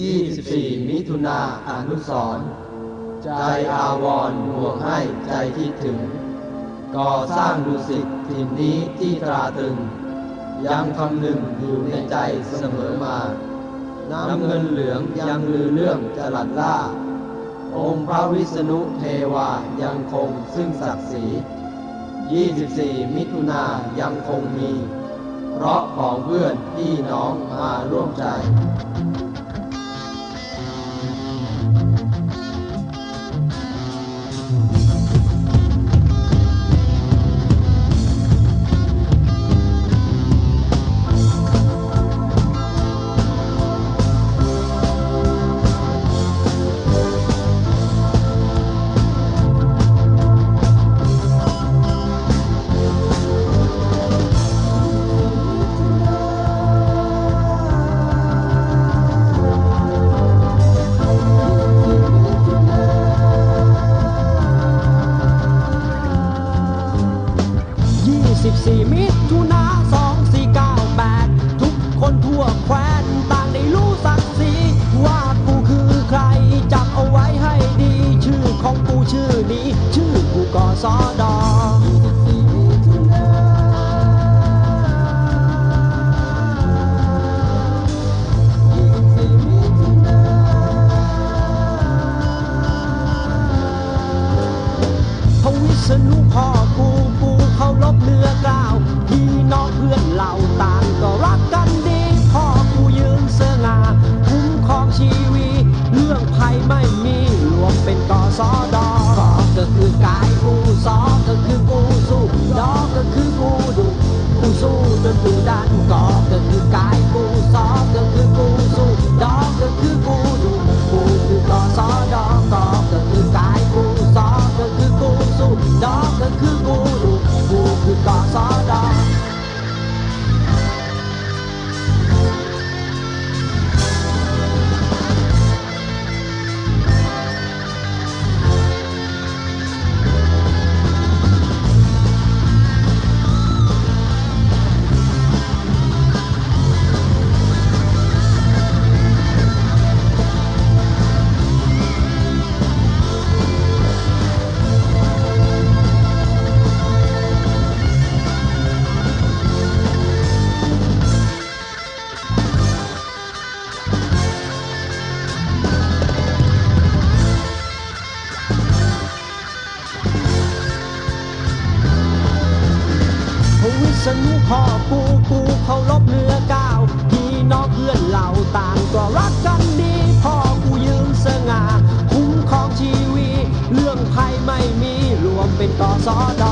24 มิถุนาอนุสรณ์ใจอาวรห่วงให้ใจคิดถึง ก่อสร้างดุสิตถิ่นนี้ที่ตราตรึง ยังคำหนึ่งอยู่ในใจเสมอมา น้ำเงินเหลืองยังลือเรื่องจรัดล่า องค์พระวิษณุเทวายังคงซึ่งศักดิ์ศรี24 มิถุนายังคงมี เพราะของเพื่อนพี่น้องมาร่วมใจ มิถุนา2498ทุกคนทั่วแคว ษณุพ่อปูปูเขาลบเรือก้าวพี่น้องเพื่อนเหล่าต่างก็รักกันดีพ่อกูยืนสง่าคุ้มครองชีวี เรื่องภัยไม่มีรวมเป็นต่อสอดอ